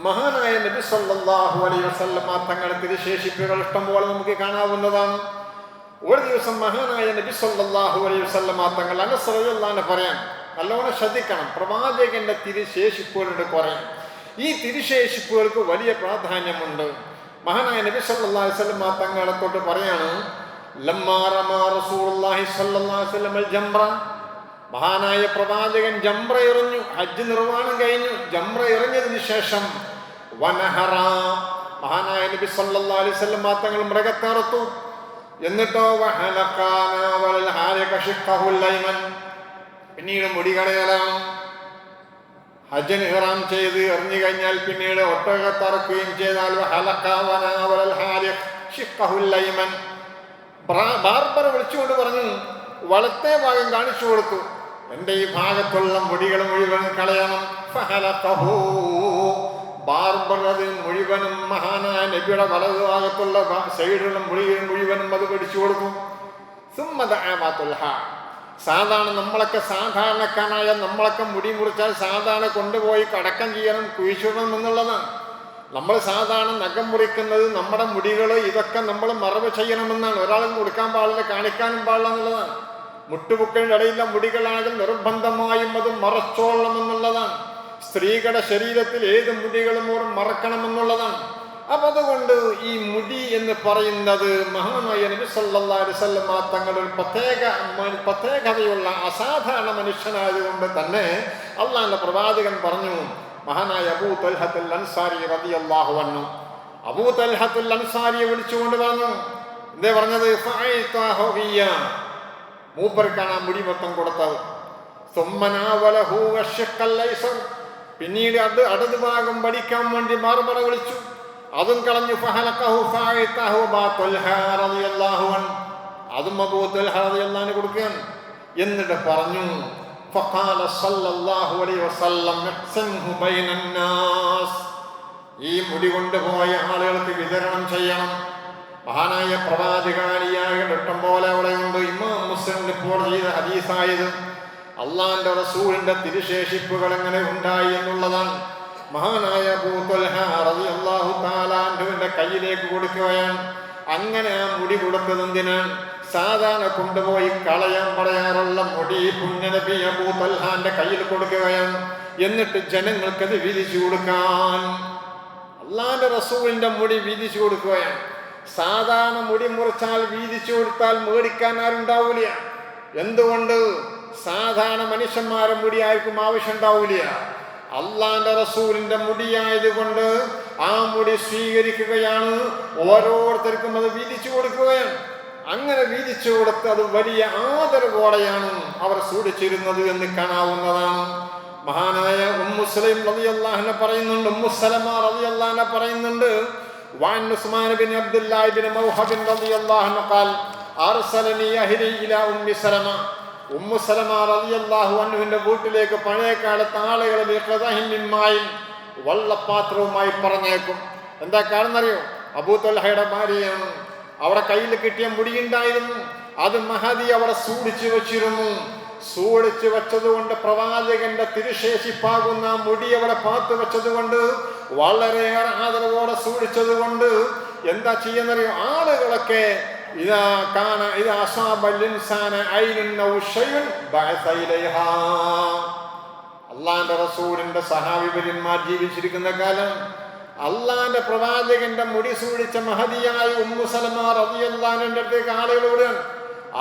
മഹാനായ നബി സല്ലല്ലാഹു അലൈഹി വസല്ലമ തങ്ങളുടെ തിരുശേഷിപ്പുകൾ ഇഷ്ടംപോലെ നമുക്ക് കാണാവുന്നതാണ്. ഒരു ദിവസം മഹാനായ നബി സല്ലല്ലാഹു അലൈഹി വസല്ലമ തങ്ങൾ അനസ്രല്ലാന്ന് പറയാൻ നല്ലോണം ശ്രദ്ധിക്കണം പ്രവാചകന്റെ തിരുശേഷിപ്പുകളുടെ കുറേ ഈ തിരുശേഷിപ്പുകൾക്ക് വലിയ പ്രാധാന്യമുണ്ട്. മഹാനായ നബി സല്ലല്ലാഹു അലൈഹി വസല്ലമ തങ്ങളെ തൊട്ട് പറയാണ് ലമ്മാറമാ റസൂർ അലൈഹി വസല്ലം അൽ ജംറ. മഹാനായ പ്രവാചകൻ ജംറ എറിഞ്ഞു ഹജ്ജ് നിർവാണം കഴിഞ്ഞു. ജംറ എറിഞ്ഞതിന് ശേഷം വനഹറ. മഹാനായ നബി സല്ലല്ലാഹു അലൈഹി വസല്ലം മൃഗത്തെ അറുത്തു എന്നിട്ടോ പിന്നീട് മുടി കളയലാണ് ഹജ്ജൻ ഇഹ്റാം ചെയ്ത് എറിഞ്ഞു കഴിഞ്ഞാൽ പിന്നീട് ഒട്ടകത്തറക്കുകയും ചെയ്താൽ വിളിച്ചുകൊണ്ട് പറഞ്ഞു വളത്തെ ഭാഗം കാണിച്ചു കൊടുത്തു. എന്റെ ഈ ഭാഗത്തുള്ള മുടികൾ മുഴുവൻ കളയണം. മുഴുവനും മഹാനായ നബിയുടെ വലതു ഭാഗത്തുള്ള സൈഡിലും മുടികൾ മുഴുവനും അത് പിടിച്ചു കൊടുക്കും. സുമ്മദ ആമാത്തുൽഹ. സാധാരണ നമ്മളൊക്കെ സാധാരണക്കാരായ നമ്മളൊക്കെ മുടി മുറിച്ചാൽ സാധാരണ കൊണ്ടുപോയി കടക്കം ചെയ്യണം കുഴിച്ചിടണം എന്നുള്ളതാണ്. നമ്മൾ സാധാരണ നഖം മുറിക്കുന്നത് നമ്മുടെ മുടികൾ ഇതൊക്കെ നമ്മൾ മറവ് ചെയ്യണമെന്നാണ്. ഒരാളും കൊടുക്കാൻ പാടില്ല കാണിക്കാനും പാടില്ല എന്നുള്ളതാണ്. മുട്ടുപുക്കളുടെ ഇടയിലെ മുടികളാകൽ നിർബന്ധമായും അത് മറച്ചോളണം എന്നുള്ളതാണ് സ്ത്രീകളുടെ ശരീരത്തിൽ ഏത് മുടികളും അവർ മറക്കണമെന്നുള്ളതാണ്. അപ്പൊ അതുകൊണ്ട് ഈ മുടി എന്ന് പറയുന്നത് മഹാനായ നബി ഒരു പ്രത്യേക പ്രത്യേകതയുള്ള അസാധാരണ മനുഷ്യനായതുകൊണ്ട് തന്നെ അള്ളാന്റെ പ്രവാചകൻ പറഞ്ഞു മഹാനായ അബൂ തൽഹത്തുൽ അൻസാരി റളിയല്ലാഹു അൻഹു. അബൂ തൽഹത്തുൽ അൻസാരിയെ വിളിച്ചുകൊണ്ട് പറഞ്ഞു എന്തേ പറഞ്ഞത്. മൂപ്പർക്കാണ് ആ മുടി മൊത്തം കൊടുത്തത്. പിന്നീട് അത് അടത് ഭാഗം പഠിക്കാൻ വേണ്ടി മാർമറ വിളിച്ചു. അതും കളഞ്ഞു. അതും അബൂത്തൽഹാന് കൊടുക്കുകയാണ്. എന്നിട്ട് പറഞ്ഞു ഈ മുടി കൊണ്ടുപോയ ആളുകൾക്ക് വിതരണം ചെയ്യണം. മഹാനായ പ്രവാചകാരിയായ ഇഷ്ടം പോലെ അവിടെയുണ്ട് ഇമ്മ റിപ്പോർട്ട് ചെയ്ത ഹദീസായത് അള്ളാന്റെ റസൂലിന്റെ തിരുശേഷിപ്പുകൾ എങ്ങനെ ഉണ്ടായി എന്നുള്ളതാണ്. മഹാനായ അള്ളാഹു കയ്യിലേക്ക് കൊടുക്കുകയാണ്. അങ്ങനെ ആ മുടി കൊടുത്തത് സാധാരണ കൊണ്ടുപോയി കളയാൻ പറയാറുള്ള മുടി പുണ്യനബി അബൂ തൽഹാന്റെ കയ്യിൽ കൊടുക്കുകയാണ്. എന്നിട്ട് ജനങ്ങൾക്കത് വിധിച്ചു കൊടുക്കാൻ. അള്ളാന്റെ റസൂലിന്റെ മുടി വീതിച്ചു കൊടുക്കുകയാണ്. സാധാരണ മുടി മുറിച്ചാൽ വീതിച്ചു കൊടുത്താൽ മേടിക്കാൻ ആരുണ്ടാവില്ല എന്തുകൊണ്ട് സാധാരണ മനുഷ്യന്മാരെ മുടി ആർക്കും ആവശ്യം ഉണ്ടാവില്ല അള്ളാന്റെ റസൂലിന്റെ മുടിയായതുകൊണ്ട് ആ മുടി സ്വീകരിക്കുകയാണ് ഓരോരുത്തർക്കും അത് വീതിച്ചു കൊടുക്കുകയാണ്. അങ്ങനെ വീതിച്ചു കൊടുത്ത് അത് വലിയ ആദരവോടെയാണ് അവർ സൂക്ഷിച്ചിരുന്നത് എന്ന് കാണാവുന്നതാണ്. മഹാനായ ഉമ്മുസ്ലൈം അള്ളാഹിനെ പറയുന്നുണ്ട് ഉമ്മുസലമ അള്ളാഹിനെ പറയുന്നുണ്ട് വാൻ ഉസ്മാൻ ബിൻ അബ്ദുല്ലാഹി ബിൻ മൗഹബിൻ റബി അൻഹു ഉമ്മി സലമ. റളിയല്ലാഹു വീട്ടിലേക്ക് പഴയ കാലത്ത് ആളുകളെ മായിൻ വള്ളപ്പാത്രവുമായി പറഞ്ഞേക്കും. എന്താ കാരണം അറിയോ അബൂ തൽഹയുടെ ഭാര്യയാണ് അവിടെ കയ്യിൽ കിട്ടിയ മുടിയുണ്ടായിരുന്നു. അത് മഹതി അവിടെ സൂടിച്ചു വെച്ചിരുന്നു. സൂടിച്ചു വെച്ചതുകൊണ്ട് പ്രവാചകന്റെ തിരുശേഷിപ്പാകുന്ന മുടി അവിടെ പാത്തു വെച്ചതുകൊണ്ട് വളരെയേറെ ആദരവോടെ സൂടിച്ചത് കൊണ്ട് എന്താ ചെയ്യുന്നറിയോ? ആളുകളൊക്കെ ഇതാ إذا أصاب الإنسان عين أو شيء ബഅസ ഇലൈഹാ. അള്ളാന്റെ റസൂലിന്റെ സഹാവിപര്യന്മാർ ജീവിച്ചിരിക്കുന്ന കാലം അള്ളാന്റെ പ്രവാചകന്റെ മുടി സൂടിച്ച മഹതിയായ ഉമ്മു സലമ റബിയല്ലാന്റെ അടുത്തേക്ക് ആളുകളോട്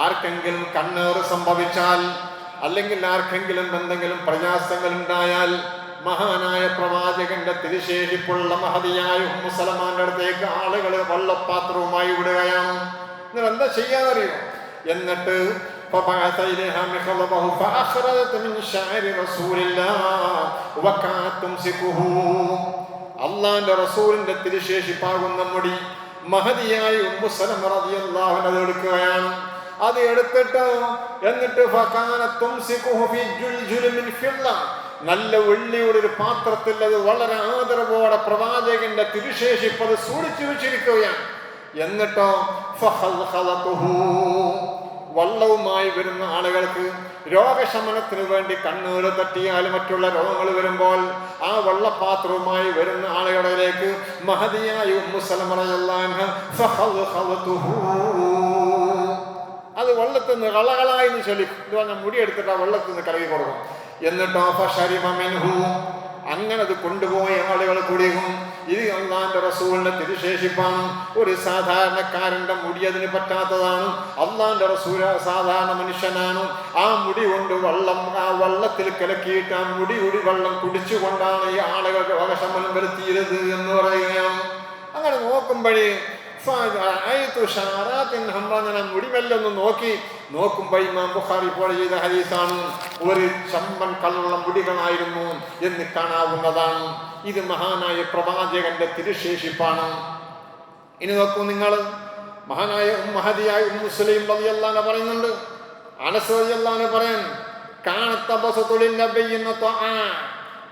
ആർക്കെങ്കിലും കണ്ണേറ് സംഭവിച്ചാൽ അല്ലെങ്കിൽ ആർക്കെങ്കിലും എന്തെങ്കിലും പ്രയാസങ്ങൾ ഉണ്ടായാൽ മഹാനായ പ്രവാചകന്റെ തിരുശേഷിപ്പുള്ള മഹതിയായ ഉമ്മു സലമാന്റെ അടുത്തേക്ക് ആളുകൾ വള്ളപ്പാത്രവുമായി വിടുകയാണ്. നിങ്ങൾ എന്താ ചെയ്യാന്നറിയോ എന്നിട്ട് فبعث إليها مخضبه فأخرجت من شعر رسول الله وكانت تمسكه അള്ളാന്റെ റസൂലിന്റെ തിരുശേഷിപ്പാകുന്ന മുടി മഹതിയായ ഉമ്മു സലമ റളിയല്ലാഹു അൻഹ അത് എടുക്കുകയാണ് അത് എടുത്തിട്ട് എന്നിട്ട് ഫകാനത്ത് തുംസികുഹു ഫീ ജുൽജുൽ മിൻ ഫിദ്ദ നല്ല വെള്ളിയുടെ ഒരു പാത്രത്തിൽ അത് വളരെ ആദരവോടെ പ്രവാചകന്റെ തിരുശേഷിപ്പ് അത് സൂക്ഷിച്ചു വെച്ചിരിക്കുകയാണ് എന്നിട്ടോ? വള്ളവുമായി വരുന്ന ആളുകൾക്ക് രോഗശമനത്തിന് വേണ്ടി കണ്ണൂര് തട്ടിയാൽ മറ്റുള്ള രോഗങ്ങൾ വരുമ്പോൾ ആ വെള്ളപാത്രവുമായി വരുന്ന ആളുകളിലേക്ക് മഹതിയായ അത് വെള്ളത്തിൽ നിന്ന് കളകളായി ചൊല്ലി ഇത് പറഞ്ഞാൽ മുടി എടുത്തിട്ട് ആ വെള്ളത്തിൽ നിന്ന് കലകി കൊടുക്കും. എന്നിട്ടോ? അങ്ങനെ അത് കൊണ്ടുപോയ ആളുകൾ കുടിയും ഇത് അള്ളാന്റെ റസൂലിന്റെ തിരുശേഷിപ്പാണ് ഒരു സാധാരണക്കാരന്റെ മുടി അതിന് പറ്റാത്തതാണ്. അള്ളാന്റെ റസൂൽ സാധാരണ മനുഷ്യനാണ്. ആ മുടി കൊണ്ട് വള്ളം ആ വള്ളത്തിൽ കലക്കിയിട്ട് ആ മുടി കുടി വള്ളം കുടിച്ചുകൊണ്ടാണ് ഈ ആളുകളുടെ രോഗശമനം വരുത്തിയത് എന്ന് പറയുകയാണ് അങ്ങനെ നോക്കുമ്പോഴേ മുടിമെല്ലൊന്ന് നോക്കി നോക്കുമ്പോ ഇമാം ബുഖാരി പോലെ ചെയ്ത ഹദീസാണ് ഒരു ചമ്പൻ കള്ളുള്ള മുടികളായിരുന്നു എന്ന് കാണാവുന്നതാണ്. ഇത് മഹാനായ പ്രവാചകന്റെ തിരുശേഷിപ്പാണ്. ഇനി നോക്കൂ നിങ്ങൾ മഹാനായ മഹതിയായ മുസ്ലിം റളിയല്ലാഹു പറയുന്നുണ്ട്. അനസ് പറയാൻ കാണത്തബസതുലിൻ നബിയ്യിന തആ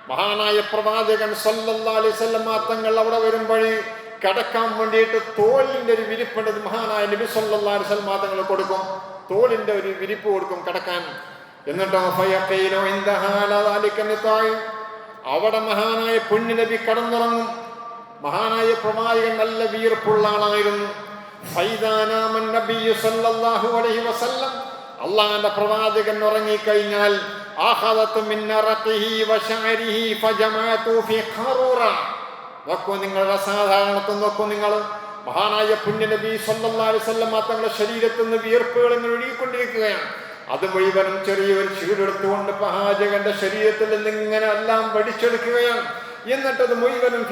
മഹാനായ പ്രവാചകൻ സല്ലല്ലാഹു അലൈഹി വസല്ലമ തങ്ങൾ അവിടെ വരുമ്പോഴേ കടക്കാൻ വേണ്ടിയിട്ട് തോലിന്റെ ഒരു വിരിപ്പുണ്ട് മഹാനായ നബി സല്ലല്ലാഹു അലൈഹി വസല്ലമ കൊടുക്കും. തോലിന്റെ ഒരു വിരിപ്പ് കൊടുക്കും കിടക്കാൻ. എന്നിട്ടോ ദാലിക നിതായ് അവിടെ മഹാനായ പുണ്യ നബി കടന്നിറങ്ങും. മഹാനായ പ്രവാചകൻ നല്ല വീർപ്പുള്ള ആളായിരുന്നു. അള്ളാന്റെ പ്രവാചകൻ ഉറങ്ങിക്കഴിഞ്ഞാൽ നോക്കൂ നിങ്ങളുടെ സാധാരണത്വം നോക്കൂ നിങ്ങൾ. മഹാനായ പുണ്യനബി സ്വന്തം തങ്ങളുടെ ശരീരത്തിൽ നിന്ന് വിയർപ്പുകൾ എന്ന് ഒഴുകിക്കൊണ്ടിരിക്കുകയാണ്. അത് മുഴുവനും ചെറിയൊരു ചീടെടുത്തുകൊണ്ട് മഹാജകന്റെ ശരീരത്തിൽ നിന്നിങ്ങനെ എല്ലാം വടിച്ചെടുക്കുകയാണ്. എന്നിട്ടത് മുഴുവനും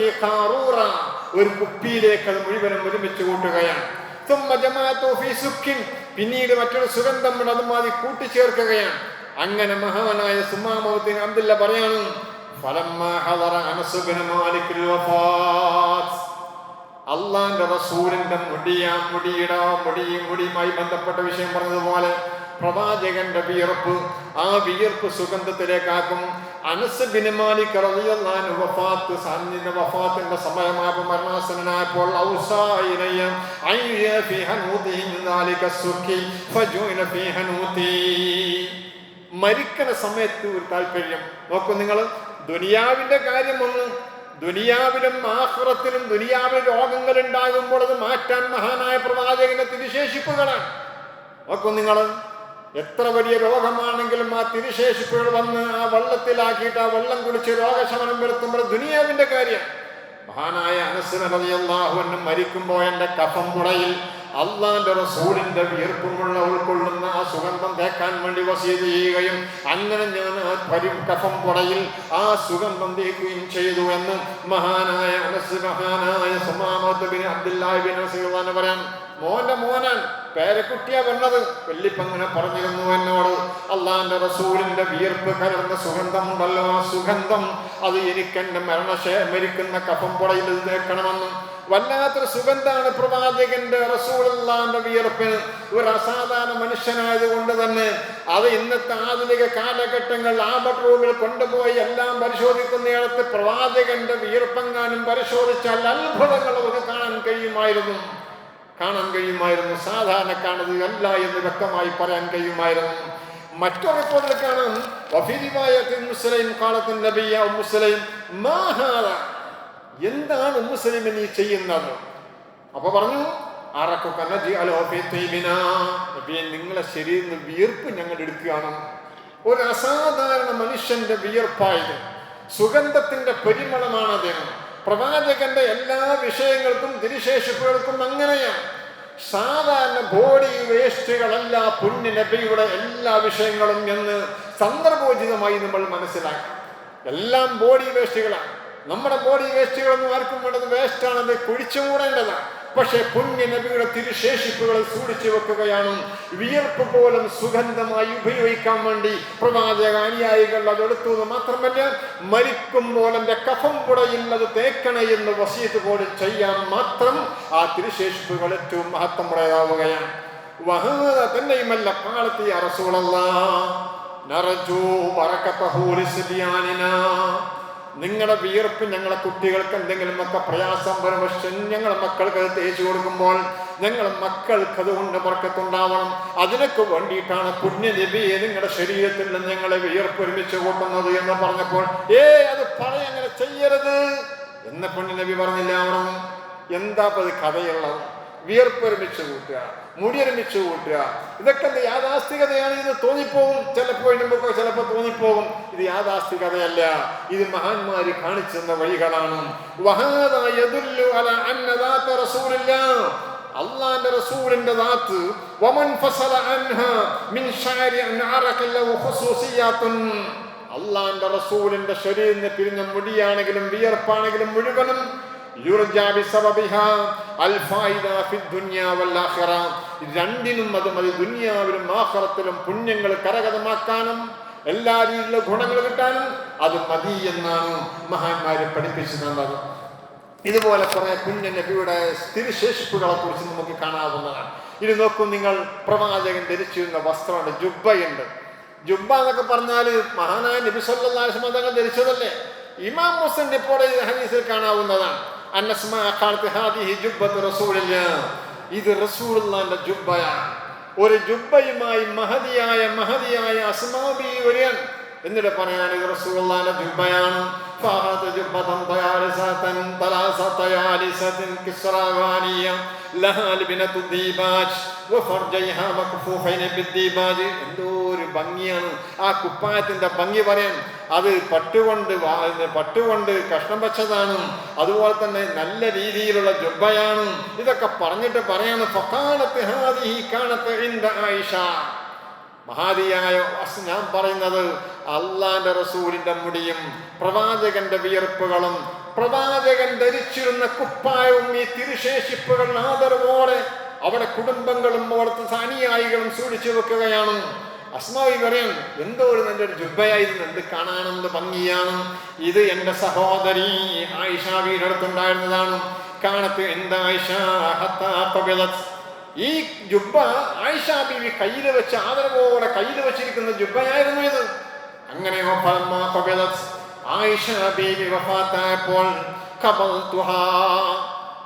ഒരു കുപ്പിയിലേക്ക് അത് മുഴുവനും ഒരുമിച്ച് കൂട്ടുകയാണ്. പിന്നീട് മറ്റൊരു സുഗന്ധം അത് മാതി കൂട്ടിച്ചേർക്കുകയാണ്. അങ്ങനെ മഹാനായ സുമാമത്തിന് അബ്ദുല്ല പറയാണ് ഫലം അള്ളാന്റെ റസൂലിന്റെ മുടിയാ മുടിയിടാ മുടിയും മുടിയുമായി ബന്ധപ്പെട്ട വിഷയം പറഞ്ഞതുപോലെ പ്രവാചകന്റെ വിയർപ്പ് ആ വിയർപ്പ് സുഗന്ധത്തിലേക്കാക്കും. അനസ് ബിൻ മാലിക് റളിയല്ലാഹു വഫാത്ത് വഫാത്തിന്റെ സമയമായപ്പോൾ മരണാസനനായപ്പോൾ ഫി ദാലിക മരിക്കണ സമയത്ത് ഒരു താല്പര്യം നോക്കൂ നിങ്ങൾ ദുനിയാവിന്റെ കാര്യം ഒന്ന് ദുനിയാവിലും ആഹ്റത്തിലും ദുനിയാവിൽ രോഗങ്ങൾ ഉണ്ടാകുമ്പോൾ അത് മാറ്റാൻ മഹാനായ പ്രവാചകന്റെ തിരുശേഷിപ്പുകളാണ്. നോക്കൂ നിങ്ങൾ എത്ര വലിയ രോഗമാണെങ്കിലും ആ തിരുശേഷിപ്പുകൾ വന്ന് ആ വെള്ളത്തിലാക്കിയിട്ട് ആ വെള്ളം കുടിച്ച് രോഗശമനം വരുത്തുമ്പോൾ ദുനിയാവിന്റെ കാര്യം മഹാനായ അനസ്വല്ലാഹുവിനും മരിക്കുമ്പോൾ എന്റെ കഫം മുടയിൽ അള്ളാന്റെ റസൂലിന്റെ വിയർപ്പുമുള്ള ഉൾക്കൊള്ളുന്ന ആ സുഗന്ധം തേക്കാൻ വേണ്ടി വസീത് ചെയ്യുകയും അങ്ങനെ ഞാൻ ആ പരി കഫം പുറയിൽ ആ സുഗന്ധം തേക്കുകയും ചെയ്തു എന്ന് മഹാനായ മഹാനായ സമാമത്തുബിന് അബ്ദുല്ലാഹിബിൻ പറയാൻ മോന്റെ മോനാൻ പേരക്കുട്ടിയാ വന്നത്. വെള്ളിപ്പങ്ങനെ പറഞ്ഞിരുന്നു എന്നോട്. അള്ളാന്റെ റസൂലിന്റെ വിയർപ്പ് കലർന്ന സുഗന്ധമുണ്ടല്ലോ. ആ സുഗന്ധം അത് എനിക്കെന്റെ മരണശേ മരിക്കുന്ന കഫം പുറയിൽ തേക്കണമെന്നും വല്ലാത്തൊരു സുഗന്ധാണ് പ്രവാചകന്റെ റസൂളല്ലാന്റെ വിയർപ്പിന് ഒരു അസാധാരണ മനുഷ്യനായതുകൊണ്ട് തന്നെ അത് ഇന്നത്തെ ആധുനിക കാലഘട്ടങ്ങൾ ആബട്ട് റൂമിൽ കൊണ്ടുപോയി എല്ലാം പരിശോധിക്കുന്നിടത്ത് പ്രവാചകന്റെ വിയർപ്പെങ്ങാനും പരിശോധിച്ചാൽ അത്ഭുതങ്ങൾ നമുക്ക് കാണാൻ കഴിയുമായിരുന്നു. കാണാൻ കഴിയുമായിരുന്നു. സാധാരണക്കാണത് അല്ല എന്ന് വ്യക്തമായി പറയാൻ കഴിയുമായിരുന്നു. മറ്റൊരു റിപ്പോർട്ടിൽ കാണാം മുസ്ലിം മുസ്ലിം എന്താണ് ഉമ്മുസലിം നീ ചെയ്യുന്നത്? അപ്പൊ പറഞ്ഞു നിങ്ങളെ ശരീരം നിന്ന് വിയർപ്പ് ഞങ്ങൾ എടുക്കുകയാണ്. ഒരു അസാധാരണ മനുഷ്യന്റെ വിയർപ്പായത് സുഗന്ധത്തിന്റെ പരിമളമാണ് അദ്ദേഹം. പ്രവാചകന്റെ എല്ലാ വിഷയങ്ങൾക്കും തിരുശേഷിപ്പുകൾക്കും അങ്ങനെയാണ്. സാധാരണ ബോഡി വേസ്റ്റുകളല്ല പുണ്യ നബിയുടെ എല്ലാ വിഷയങ്ങളും എന്ന് സന്ദർഭോചിതമായി നമ്മൾ മനസ്സിലാക്കി. എല്ലാം ബോഡി വേസ്റ്റുകളാണ് നമ്മുടെ ബോഡി വേസ്റ്റുകളൊന്നും ആർക്കും വേണ്ടത് വേസ്റ്റാണ് കുഴിച്ചു മൂടേണ്ടതാണ്. പക്ഷെ പുണ്യ നബിയുടെ തിരുശേഷിപ്പുകൾ സൂക്ഷിച്ചു വെക്കുകയാണ്. വിയർപ്പ് പോലും സുഗന്ധമായി ഉപയോഗിക്കാൻ വേണ്ടി പ്രവാചക അനുയായികൾ അത് എടുത്തു എന്ന് മാത്രമല്ല മരിക്കുമ്പോൾ എന്റെ കഫം പുടയുന്നത് തേക്കണേ എന്ന് വസീത് പോലും ചെയ്യാൻ മാത്രം ആ തിരുശേഷിപ്പുകൾ ഏറ്റവും മഹത്തമുടേതാവുകയാണ് വഹത തന്നെയുമല്ല കാലത്ത് അറസൂളല്ല നറജു ബറക്കത്തഹു ലിസ്ബിയാനിനാ. നിങ്ങളുടെ വിയർപ്പ് ഞങ്ങളെ കുട്ടികൾക്ക് എന്തെങ്കിലും ഒക്കെ പ്രയാസം പക്ഷെ ഞങ്ങളെ മക്കൾക്ക് അത് തേച്ചു കൊടുക്കുമ്പോൾ ഞങ്ങളെ മക്കൾക്ക് അതുകൊണ്ട് വർക്കത്തുണ്ടാവണം. അതിനൊക്കെ വേണ്ടിയിട്ടാണ് പുണ്യ നബിയെ നിങ്ങളുടെ ശരീരത്തിൽ നിന്ന് ഞങ്ങളെ വിയർപ്പ് ഒരുമിച്ച് കൂട്ടുന്നത് എന്ന് പറഞ്ഞപ്പോൾ ഏ അത് പറയങ്ങനെ ചെയ്യരുത് എന്ന് പുണ്യനബി പറഞ്ഞില്ല. എന്താ അത് കഥയുള്ളത്? വിയർപ്പ് ഒരുമിച്ച് കൂട്ടുക മുടി ഒരുമിച്ച് കൂട്ടുക. ഇതൊക്കെ യാഥാസ്ഥികതയാണ്? ഇത് തോന്നിപ്പോകും. ചിലപ്പോൾ മുമ്പൊക്കെ ചിലപ്പോൾ തോന്നിപ്പോകും. ഇത് യാഥാസ്ഥികതയല്ല. ഇത് മഹാന്മാര് കാണിച്ചെന്ന വഴികളാണ്. അള്ളാന്റെ റസൂലിന്റെ ദാത്ത് വമൻ ഫസല അൻഹ മിൻ ശഅരി അൻ അറക ലഹു ഖുസൂസിയാത്തുൻ. അള്ളാന്റെ റസൂലിന്റെ ശരീരത്തിന് പിരിഞ്ഞ മുടിയാണെങ്കിലും വിയർപ്പാണെങ്കിലും മുഴുവനും യുർജാ ബിസബബിഹ അൽ ഫായിദ ഫി ദുനിയാ വൽ ആഖിറ. രണ്ടിനും അത് മതി ദുനിയാവിലും ആഖിറത്തിലും പുണ്യങ്ങൾ കരകതമാക്കാനും എല്ലാ രീതിയിലുള്ള ഗുണങ്ങൾ കിട്ടാനും അത് മതി എന്നാണ് മഹാന്മാര് പഠിപ്പിച്ചു തന്നത് ഇതുപോലെ കുറെ കുഞ്ഞ നബിയുടെ സ്ഥിരശേഷിപ്പുകളെ കുറിച്ച് നമുക്ക് കാണാവുന്നതാണ്. ഇത് നോക്കൂ നിങ്ങൾ പ്രവാചകൻ ധരിച്ചിരുന്ന വസ്ത്രമുണ്ട് ജുബ്ബയുണ്ട്. ജുബ്ബ എന്നൊക്കെ പറഞ്ഞാൽ മഹാനായ നബി സല്ലാസ് തങ്ങൾ ധരിച്ചതല്ലേ? ഇമാം മുസ്ലിം ഇപ്പോൾ ഹദീസിൽ കാണാവുന്നതാണ്. ജുബ്ബത്ത് റസൂലില്ല. ഇത് റസൂലുള്ളാന്റെ ജുബ്ബയാണ്. ഒരു ജുബ്ബയുമായി മഹതിയായ മഹതിയായ അസ്മാബി വരികൻ എന്നിട്ട് പറയാൻ ഇത് റസൂലുള്ളാന്റെ ജുബ്ബയാണ് فأخذت جبة طيالسة ثلاث طيالسة كسراغانية لها لبنة الديباج وفرجيها مكفوفين بالديباج എന്തോ ഒരു ഭംഗിയാണ് ആ കുപ്പായത്തിന്റെ ഭംഗി പറയാൻ അത് പട്ടുകൊണ്ട് വാ- പട്ടുകൊണ്ട് കഷ്ണം വെച്ചതാണ് അതുപോലെ തന്നെ നല്ല രീതിയിലുള്ള ജുബ്ബയാണ് ഇതൊക്കെ പറഞ്ഞിട്ട് പറയാണ് ഫക്കാലത്ത് ഹാദിഹി കാലത്ത് ഇന്ദ ആയിഷ മഹാദിയായ ഞാൻ പറയുന്നത് അള്ളാന്റെ റസൂലിന്റെ മുടിയും പ്രവാചകന്റെ വിയർപ്പുകളും പ്രവാചകൻ ധരിച്ചിരുന്ന കുപ്പായവും ഈ തിരുശേഷിപ്പുകൾ ആദരവോടെ അവിടെ കുടുംബങ്ങളും അവിടുത്തെ അനുയായികളും സൂക്ഷിച്ചു വെക്കുകയാണ്. അസ്മാവി പറയാം എന്തോ ഒരു നല്ലൊരു ജുബയായിരുന്നു എന്ത് കാണാനെന്ത് ഭംഗിയാണ്. ഇത് എന്റെ സഹോദരി ആയിഷ വീടടുത്തുണ്ടായിരുന്നതാണ്. കാണത്ത് എന്താ ആയിഷ? ഹത്താ ഖബിലത്ത്. ഈ ജുബ്ബ ആയിഷ ബീവി കയ്യിൽ വെച്ച് ആദരവോടെ കയ്യിൽ വെച്ചിരിക്കുന്ന ജുബ്ബയായിരുന്നു ഇത് അങ്ങനെ.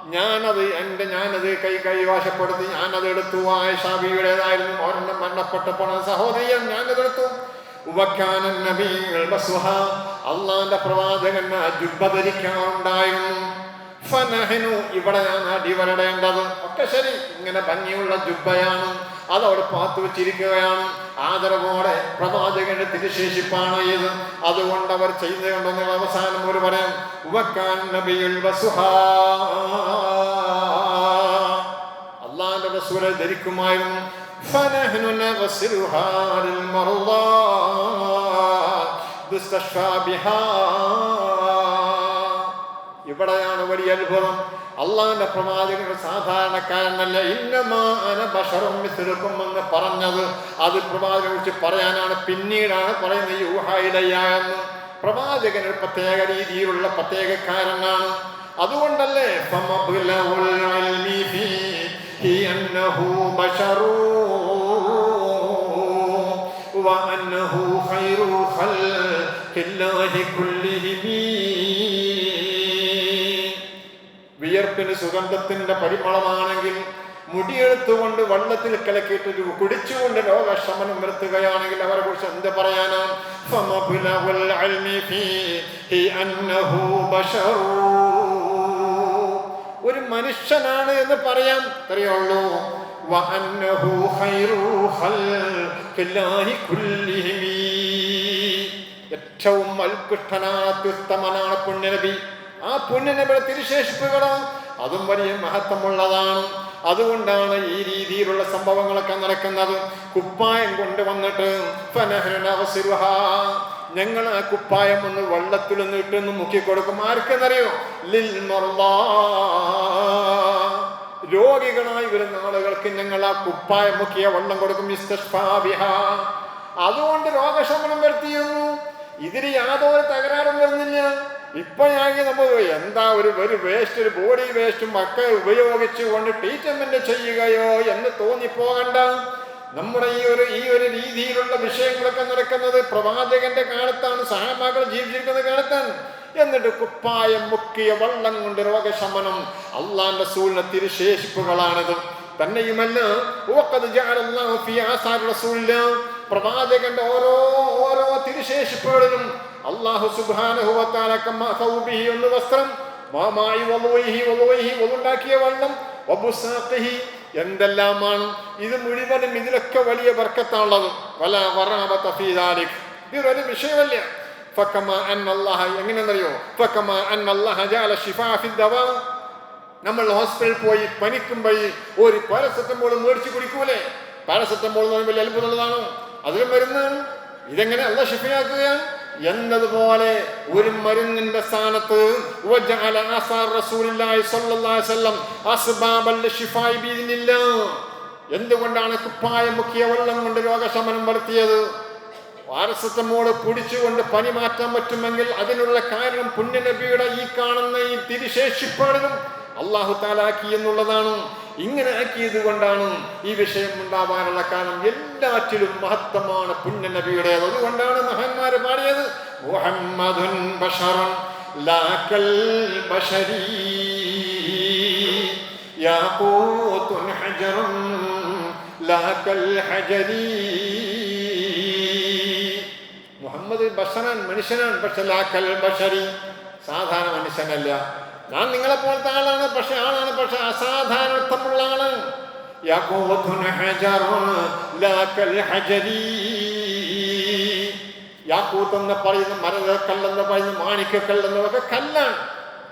ഞാനത് എന്റെ ഞാനത് കൈ കൈവശപ്പെടുത്തി ഞാനത് എടുത്തു ആയിഷ ബീവിയുടേതായിരുന്നു ഒരെണ്ണം മരണപ്പെട്ടപ്പോൾ ഉവക്കാനൻ നബി. അള്ളാന്റെ പ്രവാചകൻ ആ ജുബ്ബ ധരിക്കാറുണ്ടായിരുന്നു ഫനഹനു ഇവിടെയാണ് അടിവരടേണ്ടത് ഒക്കെ ശരി. ഇങ്ങനെ ഭംഗിയുള്ള ജുബയാണ്. അതവിടെ പാത്തു വെച്ചിരിക്കുകയാണ്. ആദരവോടെ പ്രവാചകന്റെ തിരുശേഷിപ്പാണ് ഇത്. അതുകൊണ്ട് അവർ ചെയ്തുകൊണ്ടെന്ന് അവസാനം ഒരു പറയാം അള്ളാന്റെ റസൂലെ ധരിക്കുമായിരുന്നു. ബിഹാ. ഇവിടെയാണ് വലിയ അത്ഭുതം അള്ളാന്റെ പ്രവാചകൻ സാധാരണക്കാരനല്ല ഇന്നമാ അന ബഷറും മിസ്ലുക്കും എന്ന് പറഞ്ഞത് അത് പ്രവാചകനെ കുറിച്ച് പറയാനാണ് പിന്നീടാണ് പറയുന്നത് യൂഹായിലയ്യ എന്ന് പ്രവാചകൻ ഒരു പ്രത്യേക രീതിയിലുള്ള പ്രത്യേകക്കാരനാണ് അതുകൊണ്ടല്ലേ ഫമബ്ലഉൽ ഇൽമി ഫീഹി അന്നഹു ബശറു وأنه خير خلق الله كلهم വിയർപ്പിന് സുഗന്ധത്തിന്റെ പരിമളമാണെങ്കിൽ മുടിയെടുത്തുകൊണ്ട് വള്ളത്തിൽ കിളക്കിയിട്ട് കുടിച്ചുകൊണ്ട് രോഗശമനം വരുത്തുകയാണെങ്കിൽ അവരെ കുറിച്ച് എന്ത് പറയാനാണ്. ഒരു മനുഷ്യനാണ് എന്ന് പറയാം. അറിയുള്ളൂ. ഏറ്റവും അത്യുഷ്ടനാണ് അത്യുത്തമനാണ് പുണ്യനബി. ആ പുണ്യനബിയുടെ തിരുശേഷിപ്പുകളോ. അതും വലിയ മഹത്വമുള്ളതാണ്. അതുകൊണ്ടാണ് ഈ രീതിയിലുള്ള സംഭവങ്ങളൊക്കെ നടക്കുന്നത്. കുപ്പായം കൊണ്ടുവന്നിട്ട്. ഞങ്ങൾ ആ കുപ്പായം ഒന്ന് വള്ളത്തിൽ ഒന്ന് ഇട്ടൊന്ന് മുക്കിക്കൊടുക്കും. ആർക്കെന്നറിയോ? ലിൽ. രോഗികളായി വരുന്ന ആളുകൾക്ക് ഞങ്ങൾ ആ കുപ്പായം മുക്കിയ വെള്ളം കൊടുക്കും. അതുകൊണ്ട് രോഗശമനം വരുത്തിയിരുന്നു. ഇതിന് യാതൊരു തകരാറും വരുന്നില്ല. ഇപ്പോഴാണെങ്കിൽ നമ്മൾ എന്താ ഒരു ഒരു വേസ്റ്റ് ഒരു ബോഡി വേസ്റ്റും ഒക്കെ ഉപയോഗിച്ചുകൊണ്ട് ട്രീറ്റ്മെന്റ് ചെയ്യുകയോ എന്ന് തോന്നിപ്പോകണ്ട. നമ്മുടെ ഈ ഒരു ഈ ഒരു രീതിയിലുള്ള വിഷയങ്ങളൊക്കെ നടക്കുന്നത് പ്രവാചകന്റെ കാലത്താണ് സഹാബാക്കൾ ജീവിച്ചിരിക്കുന്ന കാലത്താണ്. എന്നിട്ട് കുപ്പായം മുക്കിയ വള്ളം കൊണ്ട് രോഗശമനം അള്ളാന്റെ സൂലിന് തിരുശേഷിപ്പുകളാണിത്. തന്നെയുമല്ല പ്രവാചകന്റെ ഓരോ ഓരോ തിരുശേഷിപ്പുകളിലും അള്ളാഹു സുബ്ഹാനഹു വ തആല കമ്മ സൗബിഹി ഒന്ന് വസ്ത്രം മാമായി വലുവൈഹി വലുവൈഹി വലുണ്ടാക്കിയ വണ്ണം വബുസാഖിഹി എന്തെല്ലാമാണ്? ഇത് മുഴുവനും ഇതിലൊക്കെ വലിയ ബർക്കത്താണുള്ളത്. വല വറാബ ഫീ ദാലിക്. ഇതൊരു വിഷയമല്ല. ഫക്കമ അന്നല്ലാഹ എങ്ങനെയെന്നറിയോ? ഫക്കമ അന്നല്ലാഹ ജാല ശിഫാ ഫിൽ ദവാ. നമ്മൾ ഹോസ്പിറ്റലിൽ പോയി പനിക്കുമ്പോൾ ഒരു പാരസെറ്റമോൾ മേടിച്ച് കുടിക്കൂലേ? പാരസെറ്റമോൾ എന്ന് പറയുമ്പോൾ അത്ഭുതമുള്ളതാണോ? അതിലും മരുന്നാണ് ഇതെങ്ങനെ അല്ല ഷിഫയാക്കുകയാണ് എന്നതുപോലെ ഒരു മരുന്നിന്റെ സ്ഥാനത്ത്. എന്തുകൊണ്ടാണ് കുപ്പായം മുക്കിയ വെള്ളം കൊണ്ട് രോഗശമനം വരുത്തിയത് പാരസെറ്റമോൾ കുടിച്ചുകൊണ്ട് പനി മാറ്റാൻ പറ്റുമെങ്കിൽ അതിനുള്ള കാരണം പുണ്യനബിയുടെ ഈ കാണുന്ന ഈ തിരുശേഷിപ്പാടിലും അള്ളാഹു താലാക്കി എന്നുള്ളതാണ് ഇങ്ങനെ ആക്കിയത് കൊണ്ടാണ് ഈ വിഷയം ഉണ്ടാവാനുള്ള കാരണം എല്ലാറ്റിലും മഹത്വമാണ് പുണ്യനബിയുടേത് അതുകൊണ്ടാണ് മഹാന്മാര് പാടിയത് മുഹമ്മദുൻ ബഷറൻ ലാക്കൽ ബഷരീ ഹജറുൻ ലാക്കൽ ഹജരീ. മുഹമ്മദ് ബഷറാൻ മനുഷ്യനാണ് പക്ഷെ ലാക്കൽ ബഷരി സാധാരണ മനുഷ്യനല്ല. ഞാൻ നിങ്ങളെ പോലത്തെ ആളാണ് പക്ഷെ ആളാണ് പക്ഷെ അസാധാരണത്വമുള്ള ആൾ. യാഖൂത്തുൻ ഹജറുൻ ലാക്കൽ ഹജരീ. യാക്കൂത്ത് പറയുന്ന മരകല്ലെന്ന് പറയുന്ന മാണിക്കക്കല്ലെന്നൊക്കെ കല്ലാണ്.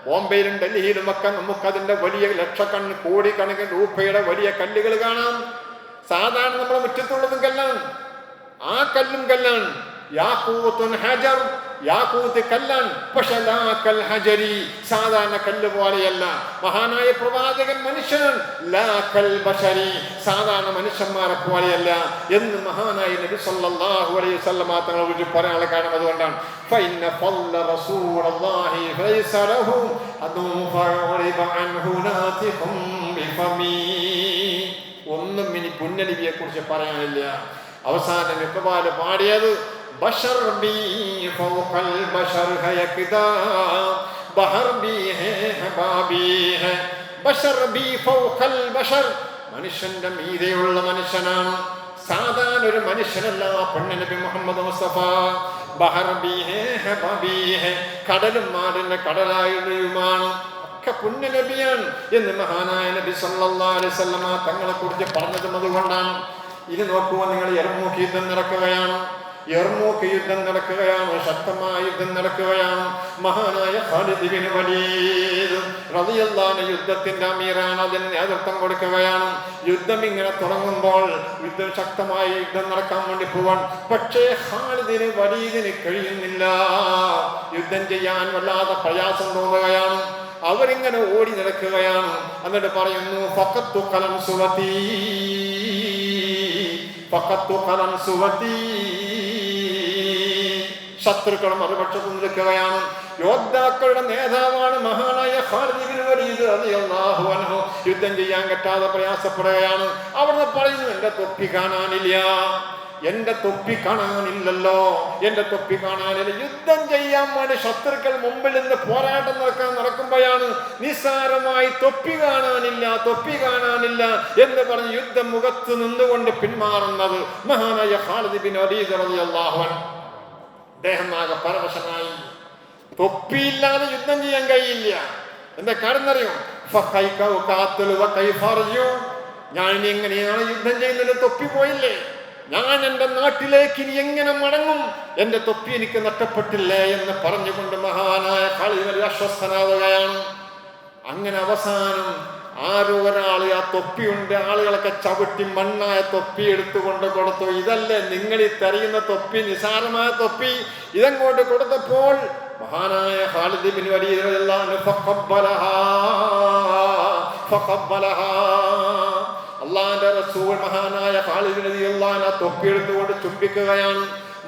ബോംബെയിലും ഡൽഹിയിലും ഒക്കെ നമുക്കതിന്റെ വലിയ ലക്ഷക്കണ്ണ് കോടിക്കണക്കിന് രൂപയുടെ വലിയ കല്ലുകൾ കാണാം. സാധാരണ നമ്മുടെ മുറ്റത്തുള്ളതും കല്ലാണ്. ആ കല്ലും കല്ലാണ്. യാക്കൂത്തുൻ ഹജർ യാക്കൂത്ത് കല്ലാണ് പക്ഷെ ലാക്കൽ ഹജരി സാധാരണ കല്ല് പോലെയല്ല മഹാനായ പ്രവാചകൻ മനുഷ്യനാണ് ലാക്കൽ ബഷരി സാധാരണ മനുഷ്യന്മാരെ പോലെയല്ല എന്ന് മഹാനായ നബി സല്ലല്ലാഹു അലൈഹി വസല്ലം തങ്ങളെ കുറിച്ച് പറയാനുള്ള കാരണം അതുകൊണ്ടാണ് فإن فضل رسول الله ليس له أن فغضب عنه ناطق بفمي ഒന്നും ഇനി പുണ്യലിപിയെ കുറിച്ച് പറയാനില്ല അവസാനം ഇക്കബാല് പാടിയത് ബഷർ ബി ഫൗഖൽ البشر ہے കിദാ ബഹർ ബി ہے ഹബാബി ہے. بشر ബി ഫൗഖൽ البشر. മനുഷ്യന്റെ മീതെയുള്ള മനുഷ്യനാണ്. സാധാരണ ഒരു മനുഷ്യനല്ല പെണ്ണനബി മുഹമ്മദ് മുസ്തഫ. കടലും മാറിന്റെ കടലായുമാണ് ഒക്കെ പുണ്യനബിയാണ് എന്ന് മഹാനായ നബി സല്ലല്ലാഹു അലൈഹി വസല്ലമ തങ്ങളെ കുറിച്ച് പറഞ്ഞതും അതുകൊണ്ടാണ്. ഇത് നോക്കുമ്പോൾ നിങ്ങൾ എർമൂക്ക് യുദ്ധം എർമൂക്ക് യുദ്ധം നടക്കുകയാണ് ശക്തമായ യുദ്ധം നടക്കുകയാണ്. മഹാനായ ഖാലിദിബിന് വലീദ് യുദ്ധത്തിന്റെ അമീറാണ് അതിന് നേതൃത്വം കൊടുക്കുകയാണ്. യുദ്ധം ഇങ്ങനെ തുടങ്ങുമ്പോൾ യുദ്ധം ശക്തമായ യുദ്ധം നടക്കാൻ വേണ്ടി പോവാൻ. പക്ഷേ ഖാലിദിന് വലീദിന് കഴിയുന്നില്ല. യുദ്ധം ചെയ്യാൻ വല്ലാതെ പ്രയാസം തോന്നുകയാണ്. അവരിങ്ങനെ ഓടി നടക്കുകയാണ്. എന്നിട്ട് പറയുന്നു ഫക്കത്തു കലം സുവതീ ഫക്കത്തു കലം സുവത്തി ശത്രുക്കൾ മറുപക്ഷത്ത് നിൽക്കുകയാണ് യോദ്ധാക്കളുടെ നേതാവാണ് മഹാനായ യുദ്ധം ചെയ്യാൻ കിട്ടാതെ പ്രയാസപ്പെടുകയാണ്. അവിടുന്ന് പറയുന്നു എന്റെ തൊപ്പി കാണാനില്ല. എന്റെ തൊപ്പി കാണാനില്ലല്ലോ. എന്റെ തൊപ്പി കാണാനില്ല. യുദ്ധം ചെയ്യാൻ വേണ്ടി ശത്രുക്കൾ മുമ്പിൽ നിന്ന് പോരാട്ടം നടക്കാൻ നടക്കുമ്പോഴാണ് നിസ്സാരമായി തൊപ്പി കാണാനില്ല തൊപ്പി കാണാനില്ല എന്ന് പറഞ്ഞ് യുദ്ധം മുഖത്ത് നിന്നുകൊണ്ട് പിന്മാറുന്നത് മഹാനായ ഖാലിദ് ബിൻ വലീദ് റളിയല്ലാഹു അൻഹു. അദ്ദേഹം ആകെ പരവശനായി തൊപ്പിയില്ലാതെ യുദ്ധം ചെയ്യാൻ കഴിയില്ല. എന്താ കാരണറിയോ? ഞാൻ ഇനി എങ്ങനെയാണ് യുദ്ധം ചെയ്യുന്നത് തൊപ്പി പോയില്ലേ? ഞാൻ എന്റെ നാട്ടിലേക്ക് ഇനി എങ്ങനെ മടങ്ങും? എന്റെ തൊപ്പി എനിക്ക് നഷ്ടപ്പെട്ടില്ലേ എന്ന് പറഞ്ഞുകൊണ്ട് മഹാനായ കളി അസ്വസ്ഥനാവുകയാണ്. അങ്ങനെ അവസാനം ആരോ ഒരാൾ ആ തൊപ്പിയുണ്ട്. ആളുകളൊക്കെ ചവിട്ടി മണ്ണായ തൊപ്പി എടുത്തുകൊണ്ട് കൊടുത്തു. ഇതല്ലേ നിങ്ങൾ ഈ തൊപ്പി നിസാരമായ തൊപ്പി. ഇതങ്ങോട്ട് കൊടുത്തപ്പോൾ മഹാനായ ഖാലിദ് ബിൻ വലീദ് റളിയല്ലാഹു ഫഖബ്ബലഹാ ഫഖബ്ബലഹാ. അള്ളാന്റെ റസൂൽ മഹാനായ ഖാലിദ് റളിയല്ലാഹു അൻഹു ആ തൊപ്പി എടുത്തുകൊണ്ട് ചുംബിക്കുകയാണ്.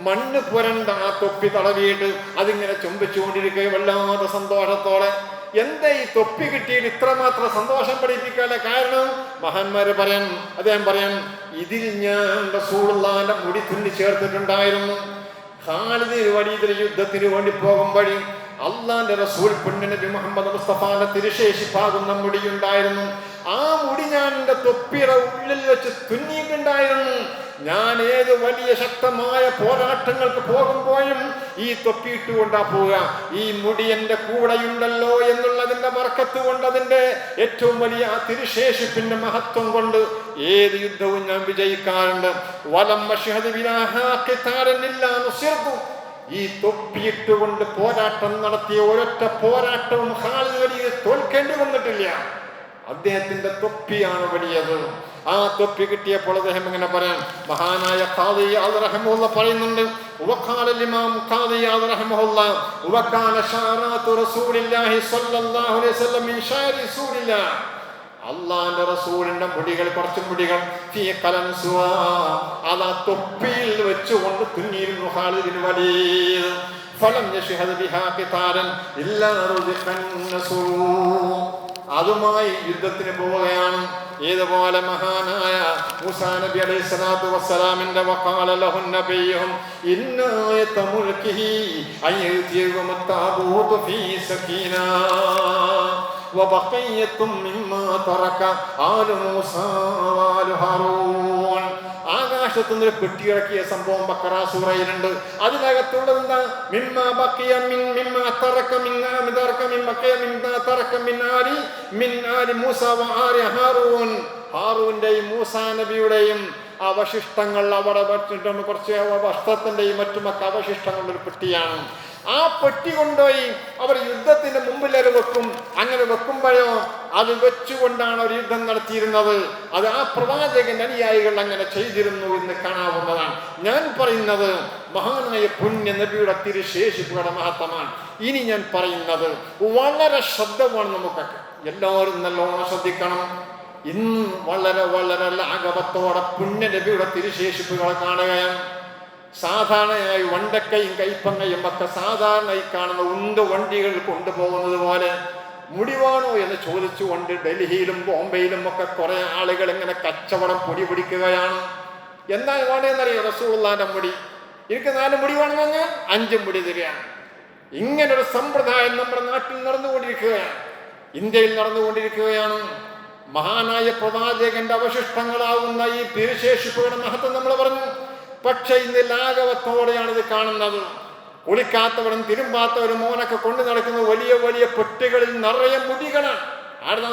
മണ്ണ് പുരണ്ട ആ തൊപ്പി തടവിയിട്ട് അതിങ്ങനെ ചുംബിച്ചുകൊണ്ടിരിക്കുകയും വല്ലാതെ സന്തോഷത്തോടെ എന്താ ഈ തൊപ്പി കിട്ടിയിട്ട് ഇത്രമാത്രം സന്തോഷം പഠിപ്പിക്കാനുള്ള കാരണം? മഹാന്മാര് പറയാൻ അദ്ദേഹം പറയാൻ ഇതിൽ ഞാൻ റസൂലുള്ളാന്റെ മുടി തുന്നി ചേർത്തിട്ടുണ്ടായിരുന്നു. ഖാലിദ് വഴിയിലെ യുദ്ധത്തിന് വേണ്ടി പോകുമ്പോഴും അള്ളാന്റെ റസൂൽ പുണ്യനബി മുഹമ്മദ് മുസ്തഫാന്റെ തിരുശേഷിപ്പാകുന്ന മുടിയുണ്ടായിരുന്നു. ആ മുടി ഞാൻ എന്റെ തൊപ്പിയുടെ ഉള്ളിൽ വെച്ച് തുന്നിയിട്ടുണ്ടായിരുന്നു. ഞാൻ ഏത് വലിയ ശക്തമായ പോരാട്ടങ്ങൾക്ക് പോകുമ്പോഴും ഈ തൊപ്പിയിട്ട് കൊണ്ടാ പോവുക. ഈ മുടി എന്റെ കൂടെയുണ്ടല്ലോ എന്നുള്ളതിന്റെ മറക്കത്ത് കൊണ്ട് അതിന്റെ ഏറ്റവും വലിയ ആ തിരുശേഷിപ്പിന്റെ മഹത്വം കൊണ്ട് ഏത് യുദ്ധവും ഞാൻ വിജയിക്കാറുണ്ട്. വലം. ഈ തൊപ്പിയിട്ടുകൊണ്ട് പോരാട്ടം നടത്തിയ ഒരൊറ്റ പോരാട്ടവും ഹാളിൽ വലിയ തോൽക്കേണ്ടി വന്നിട്ടില്ല. അദ്ദേഹത്തിന്റെ തൊപ്പിയാണ് വലിയത്. ആ തൊപ്പി കിട്ടിയപ്പോൾ അദ്ദേഹം ഇങ്ങനെ പറയാം മഹാനായ ഖാദി യാദ് റഹ്മഹുല്ല പറയുന്നുണ്ട് وقال الإمام قاضي ياض رحمه الله وكان شعرات رسول الله صلى الله عليه وسلم من شعر رسول الله അള്ളാന്റെ റസൂലിന്റെ മുടികൾ കുറച്ച് മുടികൾ ഫീ കലൻസുവാ. അത് ആ തൊപ്പിയിൽ വെച്ചുകൊണ്ട് തുന്നിയിരുന്നു ഖാലിദിന് വലിയ ഫലം യശ്ഹദ് ബിഹാ ഖിതാലൻ ഇല്ലാ റുസിഖൻ നസൂ. അതുമായി യുദ്ധത്തിന് പോവുകയാണ് ഏതുപോലെ മഹാനായ മൂസാ നബി അലൈഹി സ്വലാത്തു വസ്സലാമിന്റെ വഖാല ലഹു നബിയും ഇന്നായത മുൽകിഹി അയ്യതിയഹും التابوت في سكينة وبقية مما ترك آل موسى وآل هارون ആകാശത്തു നിന്ന് പെട്ടിയിറക്കിയ സംഭവം ബക്കറ സൂറയിലുണ്ട്. അതിനകത്തുള്ളത് എന്താ? മിമ്മ ബക്കിയ മിൻ മിമ്മ തറക്ക മിന്ന മിതറക്ക മിൻ ബക്കിയ മിൻ തറക്ക മിൻ ആലി മിൻ ആരി മൂസ വ ആലി ഹാറൂൻ. ഹാറൂന്റെയും മൂസ നബിയുടെയും അവശിഷ്ടങ്ങൾ അവിടെ വെച്ചിട്ടുണ്ട് കുറച്ച് വസ്ത്രത്തിന്റെയും മറ്റുമൊക്കെ അവശിഷ്ടങ്ങളുടെ ഒരു പെട്ടിയാണ്. ആ പെട്ടി കൊണ്ടുപോയി അവർ യുദ്ധത്തിന്റെ മുമ്പിൽ അത് വെക്കും അങ്ങനെ വെക്കുമ്പോഴോ അത് വെച്ചുകൊണ്ടാണ് ഒരു യുദ്ധം നടത്തിയിരുന്നത്. അത് ആ പ്രവാചകൻ അനുയായികൾ അങ്ങനെ ചെയ്തിരുന്നു എന്ന് കാണാവുന്നതാണ്. ഞാൻ പറയുന്നത് മഹാനായ പുണ്യ നബിയുടെ തിരുശേഷിപ്പുകളുടെ മഹത്വമാണ് ഇനി ഞാൻ പറയുന്നത് വളരെ ശബ്ദമാണ് നമുക്കൊക്കെ എല്ലാവരും നല്ലോണം ശ്രദ്ധിക്കണം. ഇന്ന് വളരെ വളരെ ലാഘവത്തോടെ പുണ്യ നബിയുടെ തിരുശേഷിപ്പുകളെ കാണുകയാണ്. സാധാരണയായി വണ്ടക്കയും കൈപ്പങ്ങയും ഒക്കെ സാധാരണയായി കാണുന്ന ഉണ്ട് വണ്ടികൾ കൊണ്ടുപോകുന്നത് പോലെ മുടിവാണോ എന്ന് ചോദിച്ചുകൊണ്ട് ഡൽഹിയിലും ബോംബെയിലും ഒക്കെ കുറെ ആളുകൾ ഇങ്ങനെ കച്ചവടം പൊടി പിടിക്കുകയാണ്. എന്താ വേണ്ടതെന്നറിയോ റസൂള്ളാന്റെ മുടി? എനിക്ക് നാല് മുടി വേണമെന്ന് അഞ്ച് മുടി തരികയാണ്. ഇങ്ങനൊരു സമ്പ്രദായം നമ്മുടെ നാട്ടിൽ നടന്നുകൊണ്ടിരിക്കുകയാണ്. ഇന്ത്യയിൽ നടന്നുകൊണ്ടിരിക്കുകയാണ്. മഹാനായ പ്രവാചകന്റെ അവശിഷ്ടങ്ങളാവുന്ന ഈ തിരുശേഷിപ്പുകളുടെ മഹത്വം നമ്മൾ പറഞ്ഞു. പക്ഷെ ഇന്ന് ലാഘവത്തോടെയാണ് ഇത് കാണുന്നത്. കുളിക്കാത്തവരും തിരുമ്പാത്തവരും മോനൊക്കെ കൊണ്ടു നടക്കുന്ന വലിയ വലിയ പെട്ടികളിൽ നിറയെ മുടികളാണ്. ആടുന്ന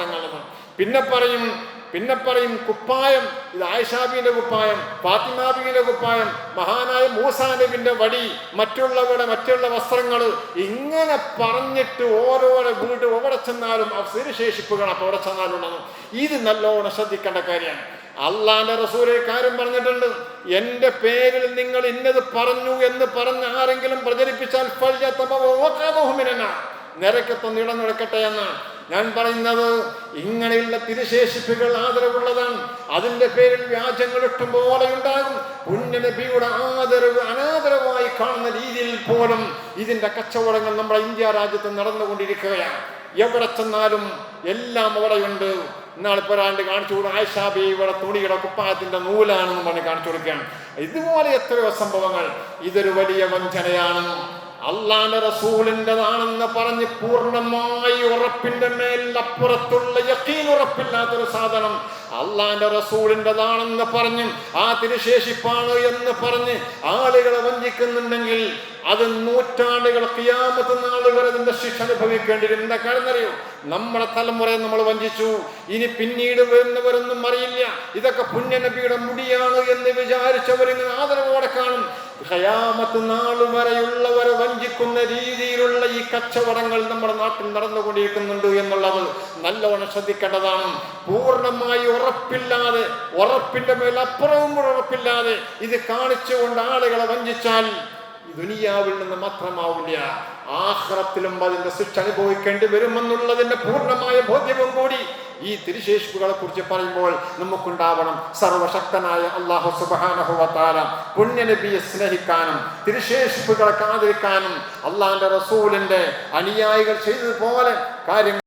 തങ്ങളെന്ന് പിന്നെ പറയും പിന്നെ പറയും കുപ്പായം ഇത് ആയിഷാബിന്റെ കുപ്പായം ഫാത്തിമാബിന്റെ കുപ്പായം മഹാനായ മൂസാനബിന്റെ വടി മറ്റുള്ളവരുടെ മറ്റുള്ള വസ്ത്രങ്ങൾ ഇങ്ങനെ പറഞ്ഞിട്ട് ഓരോരോ വീട് എവിടെ ചെന്നാലും ആ സ്ഥിരശേഷിപ്പുകൾ അപ്പോൾ എവിടെ ചെന്നാലും ഉണ്ടെന്ന് ഇത് നല്ലോണം ശ്രദ്ധിക്കേണ്ട കാര്യമാണ്. അള്ളാന്റെ റസൂലെ കാര്യം പറഞ്ഞിട്ടുണ്ട്. എന്റെ പേരിൽ നിങ്ങൾ ഇന്നത് പറഞ്ഞു എന്ന് പറഞ്ഞ ആരെങ്കിലും പ്രചരിപ്പിച്ചാൽ നിരക്കത്തൊന്ന് ഇടം നടക്കട്ടെ എന്ന്. ഞാൻ പറയുന്നത് ഇങ്ങനെയുള്ള തിരുശേഷിപ്പുകൾ ആദരവുള്ളതാണ്. അതിന്റെ പേരിൽ വ്യാജങ്ങൾ ഇഷ്ടം പോലെ ഉണ്ടാകും. പുണ്യനബിയുടെ ആദരവ് അനാദരവായി കാണുന്ന രീതിയിൽ പോലും ഇതിന്റെ കച്ചവടങ്ങൾ നമ്മുടെ ഇന്ത്യ രാജ്യത്ത് നടന്നുകൊണ്ടിരിക്കുകയാണ്. എവിടെ ചെന്നാലും എല്ലാം അവിടെയുണ്ട്. ഇന്നാളിപ്പോൾ കാണിച്ചു കൊടുക്കും ആയിഷാബി ഇവിടെ തുണിയുടെ കുപ്പായത്തിന്റെ നൂലാണെന്ന് പറഞ്ഞ് കാണിച്ചു കൊടുക്കുകയാണ്. ഇതുപോലെ എത്രയോ സംഭവങ്ങൾ. ഇതൊരു വലിയ വഞ്ചനയാണ്. അള്ളാന്റെ റസൂലിന്റെതാണെന്ന് പറഞ്ഞ് പൂർണമായി ഉറപ്പിന്റെ മേലപ്പുറത്തുള്ള യക്കീൻ ഉറപ്പില്ലാത്തൊരു സാധനം. അള്ളാന്റെ റസൂളിന്റെതാണെന്ന് പറഞ്ഞ് ആ തിരുശേഷിപ്പാണ് എന്ന് പറഞ്ഞ് ആളുകളെ വഞ്ചിക്കുന്നുണ്ടെങ്കിൽ അത് നൂറ്റാണ്ടുകൾ ക്യാമത്ത് നാളുകൾ അതിന്റെ ശിക്ഷ അനുഭവിക്കേണ്ടിരുന്ന എന്താ കാര്യം അറിയോ നമ്മുടെ തലമുറയെ നമ്മൾ വഞ്ചിച്ചു. ഇനി പിന്നീട് വരുന്നവരൊന്നും അറിയില്ല. ഇതൊക്കെ പുണ്യനബിയുടെ മുടിയാണ് എന്ന് വിചാരിച്ചവരിങ്ങനെ ആദരവോടെ കാണും. ഖയാമത്ത് നാൾ വരെയുള്ളവരെ വഞ്ചിക്കുന്ന രീതിയിലുള്ള ഈ കച്ചവടങ്ങൾ നമ്മുടെ നാട്ടിൽ നടന്നുകൊണ്ടിരിക്കുന്നുണ്ട് എന്നുള്ളത് നല്ലവണ്ണം ശ്രദ്ധിക്കേണ്ടതാണ്. പൂർണമായി ഉറപ്പില്ലാതെ ഉറപ്പിന്റെ മേൽ അപ്പുറവും ഉറപ്പില്ലാതെ ഇത് കാണിച്ചുകൊണ്ട് ആളുകളെ വഞ്ചിച്ചാൽ ദുനിയാവിൽ നിന്ന് മാത്രമാവില്ല. ആഹ്റത്തിലും അതിന്റെ ശിക്ഷ അനുഭവിക്കേണ്ടി വരുമെന്നുള്ളതിന്റെ പൂർണമായ ബോധ്യവും കൂടി ഈ തിരുശേഷിപ്പുകളെ കുറിച്ച് പറയുമ്പോൾ നമുക്കുണ്ടാവണം. സർവശക്തനായ അള്ളാഹു സുബാനഹുവത്താല പുണ്യനബിയെ സ്നേഹിക്കാനും തിരുശേഷിപ്പുകളെ കാതിരിക്കാനും അള്ളാന്റെ റസൂലിന്റെ അനുയായികൾ ചെയ്തതുപോലെ കാര്യങ്ങൾ